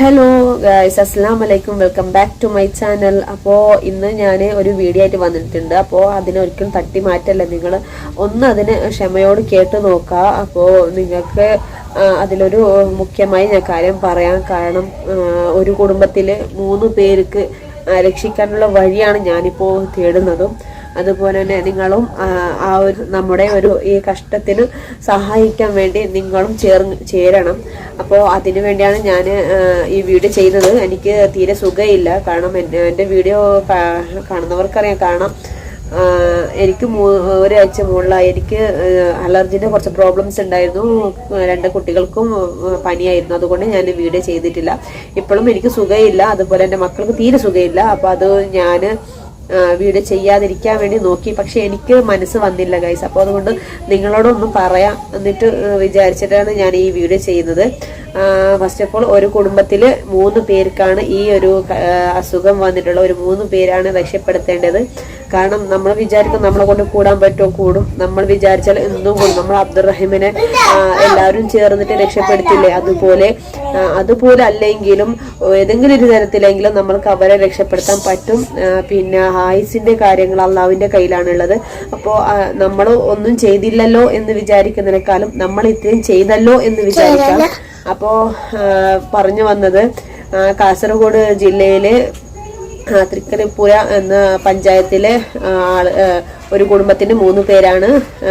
Hello guys അസ്സാം വലൈക്കും welcome back to my channel അപ്പോൾ ഇന്ന് ഞാൻ ഒരു വീഡിയോ ആയിട്ട് വന്നിട്ടുണ്ട്. അപ്പോൾ അതിനൊരിക്കലും തട്ടി മാറ്റല്ല. നിങ്ങൾ ഒന്ന് അതിന് ക്ഷമയോട് കേട്ട് നോക്കുക അപ്പോൾ നിങ്ങൾക്ക് അതിലൊരു മുഖ്യമായി ഞാൻ കാര്യം പറയാൻ കാരണം ഒരു കുടുംബത്തിൽ മൂന്ന് പേർക്ക് രക്ഷിക്കാനുള്ള വഴിയാണ് ഞാനിപ്പോൾ തേടുന്നതും. അതുപോലെ തന്നെ നിങ്ങളും ആ, ഒരു നമ്മുടെ ഒരു ഈ കഷ്ടത്തിന് സഹായിക്കാൻ വേണ്ടി നിങ്ങളും ചേർ ചേരണം. അപ്പോൾ അതിനു വേണ്ടിയാണ് ഞാൻ ഈ വീഡിയോ ചെയ്തത്. എനിക്ക് തീരെ സുഖമില്ല കാരണം എന്റെ വീഡിയോ കാണുന്നവർക്കറിയാം. കാണാം എനിക്ക് ഒരാഴ്ച മുകളിലായി എനിക്ക് അലർജിന്റെ കുറച്ച് പ്രോബ്ലംസ് ഉണ്ടായിരുന്നു. രണ്ട് കുട്ടികൾക്കും പനിയായിരുന്നു. അതുകൊണ്ട് ഞാൻ വീഡിയോ ചെയ്തിട്ടില്ല. ഇപ്പോഴും എനിക്ക് സുഖമില്ല അതുപോലെ എന്റെ മക്കൾക്ക് തീരെ സുഖമില്ല അപ്പോൾ അത് ഞാൻ വീഡിയോ ചെയ്യാതിരിക്കാൻ വേണ്ടി നോക്കി. പക്ഷെ എനിക്ക് മനസ്സ് വന്നില്ല ഗൈസ് അപ്പോൾ അതുകൊണ്ട് നിങ്ങളോടൊന്നും പറയാം എന്നിട്ട് വിചാരിച്ചിട്ടാണ് ഞാൻ ഈ വീഡിയോ ചെയ്യുന്നത്. ഫസ്റ്റ് ഓഫ് ഓൾ ഒരു കുടുംബത്തിൽ മൂന്ന് പേർക്കാണ് ഈ ഒരു അസുഖം വന്നിട്ടുള്ള ഒരു മൂന്ന് പേരാണ് രക്ഷപ്പെടുത്തേണ്ടത്. കാരണം നമ്മൾ വിചാരിക്കും നമ്മളെ കൊണ്ട് കൂടാൻ പറ്റുമോ? കൂടും. നമ്മൾ വിചാരിച്ചാൽ എന്തും കൂടും. നമ്മൾ അബ്ദുറഹിമിനെ എല്ലാവരും ചേർന്നിട്ട് രക്ഷപ്പെടുത്തില്ലേ? അതുപോലെ അതുപോലെ അല്ലെങ്കിലും ഏതെങ്കിലും ഒരു തരത്തിലെങ്കിലും നമ്മൾക്ക് അവരെ രക്ഷപ്പെടുത്താൻ പറ്റും. പിന്നെ ആയുസിന്റെ കാര്യങ്ങൾ അള്ളാവിന്റെ കയ്യിലാണുള്ളത്. അപ്പോൾ നമ്മൾ ഒന്നും ചെയ്തില്ലല്ലോ എന്ന് വിചാരിക്കുന്നതിനേക്കാളും നമ്മൾ ഇത്രയും ചെയ്തല്ലോ എന്ന് വിചാരിക്കാം. അപ്പോ ആ, പറഞ്ഞു വന്നത് കാസർഗോഡ് ജില്ലയിലെ ആ, തൃക്കരിപ്പുര എന്ന പഞ്ചായത്തിലെ ആൾ ഒരു കുടുംബത്തിന്റെ മൂന്ന് പേരാണ്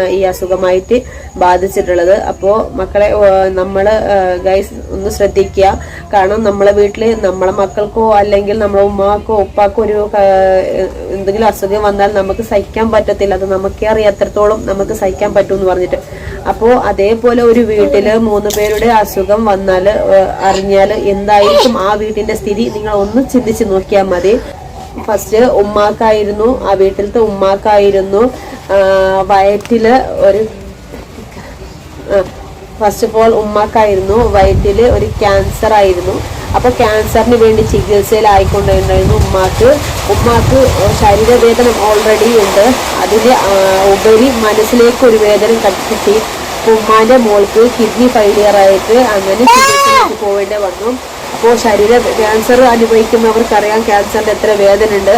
ഈ അസുഖമായിട്ട് ബാധിച്ചിട്ടുള്ളത്. അപ്പോൾ മക്കളെ നമ്മൾ ഗൈസ് ഒന്ന് ശ്രദ്ധിക്കുക. കാരണം നമ്മളെ വീട്ടിൽ നമ്മളെ മക്കൾക്കോ അല്ലെങ്കിൽ നമ്മളെ ഉമ്മാക്കോ ഉപ്പാക്കോ ഒരു എന്തെങ്കിലും അസുഖം വന്നാൽ നമുക്ക് സഹിക്കാൻ പറ്റത്തില്ല. അത് നമുക്കേ അറിയാം എത്രത്തോളം നമുക്ക് സഹിക്കാൻ പറ്റുമെന്ന് പറഞ്ഞിട്ട്. അപ്പോൾ അതേപോലെ ഒരു വീട്ടിൽ മൂന്ന് പേരുടെ അസുഖം വന്നാൽ അറിഞ്ഞാൽ എന്തായിരിക്കും ആ വീട്ടിന്റെ സ്ഥിതി നിങ്ങൾ ഒന്ന് ചിന്തിച്ച് നോക്കിയാൽ മതി. ഫസ്റ്റ് ഉമ്മാക്കായിരുന്നു ആ വീട്ടിലത്തെ ഉമ്മാക്കായിരുന്നു. വയറ്റിൽ ഒരു ഫസ്റ്റ് ഓഫ് ഓൾ ഉമ്മാക്കായിരുന്നു. വയറ്റിൽ ഒരു ക്യാൻസർ ആയിരുന്നു. അപ്പൊ ക്യാൻസറിന് വേണ്ടി ചികിത്സയിലായിക്കൊണ്ടിരുന്നു ഉമ്മാക്ക് ഉമ്മാക്ക് ശരീരവേദന ഓൾറെഡി ഉണ്ട്. അതിന് ആ, ഉപരി മനസ്സിലേക്ക് ഒരു വേദന കിട്ടി. ഉമ്മാന്റെ മോൾക്ക് കിഡ്നി ഫെയിലിയർ ആയിട്ട് അങ്ങനെ ചികിത്സയിലേക്ക് പോകേണ്ടി വന്നു. അപ്പോൾ ശരീര ക്യാൻസർ അനുഭവിക്കുന്നവർക്കറിയാം ക്യാൻസറിന്റെ എത്ര വേദന ഉണ്ട്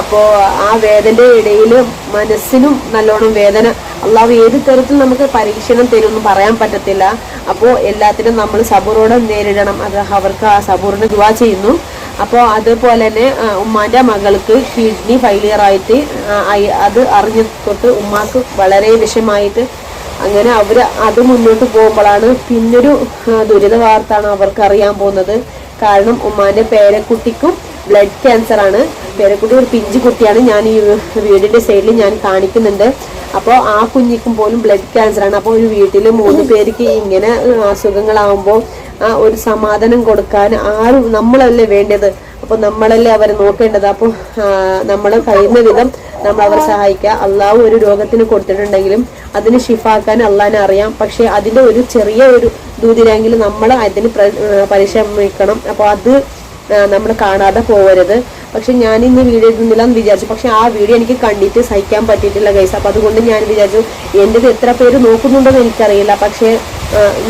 അപ്പോൾ ആ വേദനയുടെ ഇടയിൽ മനസ്സിനും നല്ലോണം വേദന അള്ളാഹ് ഏത് തരത്തിൽ നമുക്ക് പരീക്ഷണം തരുമെന്ന് പറയാൻ പറ്റത്തില്ല. അപ്പോൾ എല്ലാത്തിനും നമ്മൾ സബൂറോടെ നേരിടണം. അത് അവർക്ക് ആ സബൂറിന് ദുവാ ചെയ്യുന്നു. അപ്പോൾ അതുപോലെ തന്നെ ഉമ്മാന്റെ മകൾക്ക് കിഡ്നി ഫെയിലിയർ ആയിട്ട് അത് അറിഞ്ഞ തൊട്ട് ഉമ്മാക്ക് വളരെ വിഷമായിട്ട് അങ്ങനെ അവർ അത് മുന്നോട്ട് പോകുമ്പോഴാണ് പിന്നൊരു ദുരിത വാർത്താണ് അവർക്ക് അറിയാൻ പോകുന്നത്. കാരണം ഉമ്മാന്റെ പേരക്കുട്ടിക്കും ബ്ലഡ് ക്യാൻസർ ആണ് പേരക്കുട്ടി ഒരു പിഞ്ചു കുട്ടിയാണ്. ഞാൻ ഈ വീടിന്റെ സൈഡിൽ ഞാൻ കാണിക്കുന്നുണ്ട്. അപ്പോൾ ആ കുഞ്ഞിക്കും പോലും ബ്ലഡ് ക്യാൻസർ ആണ്. അപ്പോൾ ഒരു വീട്ടിൽ മൂന്ന് പേർക്ക് ഇങ്ങനെ അസുഖങ്ങളാവുമ്പോൾ ആ ഒരു സമാധാനം കൊടുക്കാൻ ആരും നമ്മളല്ലേ വേണ്ടത്. അപ്പോൾ നമ്മളല്ലേ അവരെ നോക്കേണ്ടത്. അപ്പോൾ നമ്മൾ കഴിയുന്ന വിധം നമ്മൾ അവരെ സഹായിക്കുക. അള്ളാഹു ഒരു രോഗത്തിന് കൊടുത്തിട്ടുണ്ടെങ്കിലും അതിന് ഷിഫാക്കാൻ അള്ളാഹിനെ അറിയാം. പക്ഷെ അതിന്റെ ഒരു ചെറിയ ഒരു ദൂതിരെങ്കിലും നമ്മൾ അതിന് പരിശ്രമിക്കണം. അപ്പോൾ അത് നമ്മൾ കാണാതെ പോകരുത് പക്ഷെ ഞാൻ ഇന്ന് വീഡിയോ ഇടുന്നില്ല എന്ന് വിചാരിച്ചു. പക്ഷെ ആ വീഡിയോ എനിക്ക് കണ്ടിട്ട് സഹിക്കാൻ പറ്റിയിട്ടില്ല ഗൈസ് അപ്പം അതുകൊണ്ട് ഞാൻ വിചാരിച്ചു എന്റെത് എത്ര പേര് നോക്കുന്നുണ്ടെന്ന് എനിക്കറിയില്ല. പക്ഷേ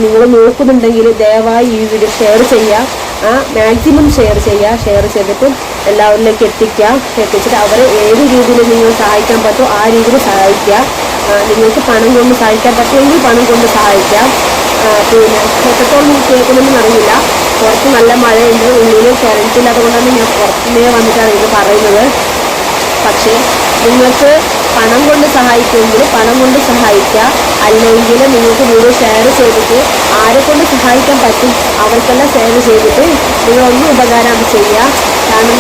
നിങ്ങൾ നോക്കുന്നുണ്ടെങ്കിൽ ദയവായി ഈ വീഡിയോ ഷെയർ ചെയ്യുക ആ മാക്സിമം ഷെയർ ചെയ്യുക ഷെയർ ചെയ്തിട്ട് എല്ലാവരിലേക്ക് എത്തിക്കുക. എത്തിച്ചിട്ട് അവരെ ഏത് രീതിയിൽ നിങ്ങൾ സഹായിക്കാൻ പറ്റുമോ ആ രീതിയിൽ സഹായിക്കുക. നിങ്ങൾക്ക് പണം കൊണ്ട് സഹായിക്കാൻ പറ്റുമെങ്കിൽ പണം കൊണ്ട് സഹായിക്കാം. പിന്നെ എത്രത്തോളം കേൾക്കണമെന്ന് അറിയില്ല. പുറത്ത് നല്ല മഴയുണ്ട് ഉള്ളിൽ കറണ്ട് ഇല്ലാത്തതുകൊണ്ടാണ് ഞാൻ പുറത്തുനിന്നേ വന്നിട്ടാണ് ഇത് പറയുന്നത്. പക്ഷേ നിങ്ങൾക്ക് പണം കൊണ്ട് സഹായിക്കുമെങ്കിൽ പണം കൊണ്ട് സഹായിക്കുക അല്ലെങ്കിൽ നിങ്ങൾക്ക് വീഡിയോ ഷെയർ ചെയ്തിട്ട് ആരെ കൊണ്ട് സഹായിക്കാൻ പറ്റും അവർക്കെല്ലാം ഷെയർ ചെയ്തിട്ട് നിങ്ങളൊന്നും ഉപകാരം ചെയ്യുക കാരണം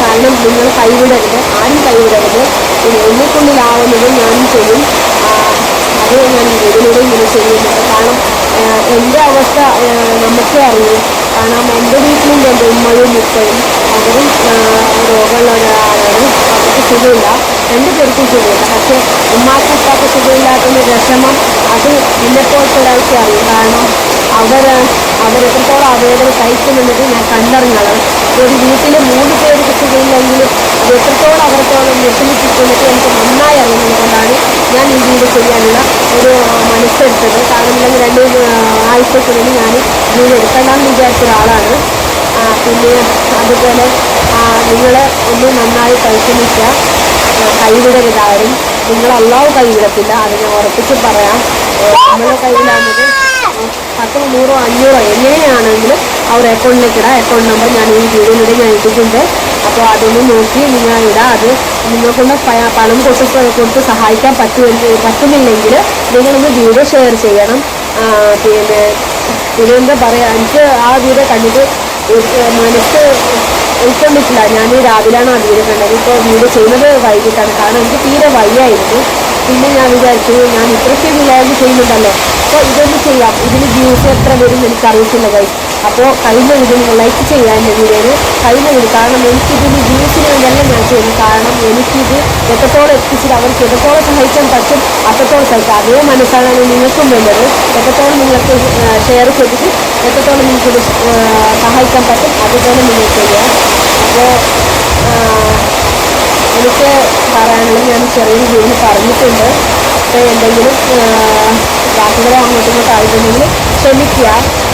കാരണം നിങ്ങൾ കൈവിടരുത് ആരും കൈവിടരുത്. എന്നെ കൊണ്ടിലാവുന്നത് ഞാനും ചെയ്യും. അത് ഞാൻ ഇതിലൂടെ ഇങ്ങനെ ചെയ്യുന്നുണ്ട്. കാരണം എന്റെ അവസ്ഥ നമുക്ക് അറിയൂ കാരണം എന്റെ വീട്ടിലും എന്റെ ഉമ്മയും മുപ്പയും അവരും രോഗമുള്ള ഒരാളാണ്. അവർക്ക് സുഖമില്ല. രണ്ട് പേർക്കും സുഖമില്ല പക്ഷേ ഉമ്മാക്കും ഉപ്പാക്കും സുഖമില്ലാത്തതിന്റെ വിഷമം അത് എന്നെപ്പോലത്തെ ഒരാൾക്ക് അറിയും. കാരണം അവർ അവരെത്രത്തോളം അവേദന സഹിക്കുന്നുള്ളത് ഞാൻ കണ്ടറിഞ്ഞത് ഒരു വീട്ടിൽ മൂന്ന് പേർക്ക് സുഖമില്ലെങ്കിലും അത് എത്രത്തോളം അവരത്തോളം വിഷമിപ്പിക്കുന്നത് എനിക്ക് നന്നായി അറിയുന്നത് കൊണ്ടാണ് ഞാൻ ഈ വീട് ചെയ്യാനുള്ള ഒരു മനസ്സെടുത്തത്. കാരണം ഇല്ലെങ്കിൽ രണ്ട് ആഴ്ചക്കുള്ളിൽ ഞാൻ വീട് എടുക്കണമെന്ന് വിചാരിച്ച ഒരാളാണ്. പിന്നെ അതുപോലെ നിങ്ങൾ ഒന്ന് നന്നായി പരിശ്രമിക്കുക കൈവിടരുത് ആരും നിങ്ങൾ കൈവിടത്തില്ല. അത് ഞാൻ ഉറപ്പിച്ച് പറയാം. നമ്മളെ കയ്യിലാകുന്നത് പത്തോ നൂറോ അഞ്ഞൂറോ എങ്ങനെയാണെങ്കിലും അവർ അക്കൗണ്ടിലേക്ക് ഇടാം. അക്കൗണ്ട് നമ്പർ ഞാൻ ഈ വീഡിയോയിലൂടെ ഞാൻ ഇട്ടിട്ടുണ്ട്. അപ്പോൾ അതൊന്ന് നോക്കി നിങ്ങൾ ഇടാം. അത് നിങ്ങൾക്കൊന്ന് പണം കൊടുത്ത് കൊടുത്ത് സഹായിക്കാൻ പറ്റുമെങ്കിൽ പറ്റുന്നില്ലെങ്കിൽ നിങ്ങളൊന്ന് വീഡിയോ ഷെയർ ചെയ്യണം. പിന്നെ പിന്നെന്താ പറയുക എനിക്ക് ആ വീഡിയോ കണ്ടിട്ട് മനസ്സ് ഉൾക്കൊണ്ടിട്ടില്ല ഞാൻ രാവിലെയാണ് വീഡിയോ കണ്ടത്. ഇപ്പോൾ വീഡിയോ ചെയ്യുന്നത് വൈകിട്ടാണ്. കാരണം എനിക്ക് തീരെ വയ്യായിരുന്നു. പിന്നെ ഞാൻ വിചാരിച്ചു ഞാൻ ഇത്രയ്ക്ക് വിചാരിച്ച് ചെയ്യുന്നുണ്ടല്ലോ. അപ്പോൾ ഇതൊന്ന് ചെയ്യാം. ഇതിന് ജ്യൂസ് എത്ര വരും എനിക്ക് അറിയത്തില്ല കൈ അപ്പോൾ കഴിഞ്ഞ വീഡിയോ ലൈക്ക് ചെയ്യാൻ എന്റെ കഴിഞ്ഞ വീഡിയോ കാരണം എനിക്കിതിന് വ്യൂസിന് വേണ്ടിയല്ല ഞാൻ ചെയ്യുന്നത് കാരണം എനിക്കിത് എത്രത്തോളം എത്തിച്ചിട്ട് അവർക്ക് എത്രത്തോളം സഹായിക്കാൻ പറ്റും അത്രത്തോളം സഹായിക്കാം. അതേ മനസ്സാണ് നിങ്ങൾക്കും വേണ്ടത്. എത്രത്തോളം നിങ്ങൾക്ക് ഷെയർ ചെയ്തിട്ട് എത്രത്തോളം നിങ്ങൾക്കിത് സഹായിക്കാൻ പറ്റും അതുപോലെ നിങ്ങൾ ചെയ്യുക. അപ്പോൾ എനിക്ക് പറയാനുള്ളത് ഞാൻ ചെറിയ രീതിയിൽ പറഞ്ഞിട്ടുണ്ട്. അപ്പോൾ എന്തെങ്കിലും വാക്കുകൾ അങ്ങോട്ടും ഇങ്ങോട്ടും ആയിട്ടുണ്ടെങ്കിൽ ക്ഷമിക്കുക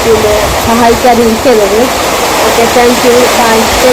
പിന്നെ സഹായിക്കാതിരിക്കരുത്. Okay thank you bye you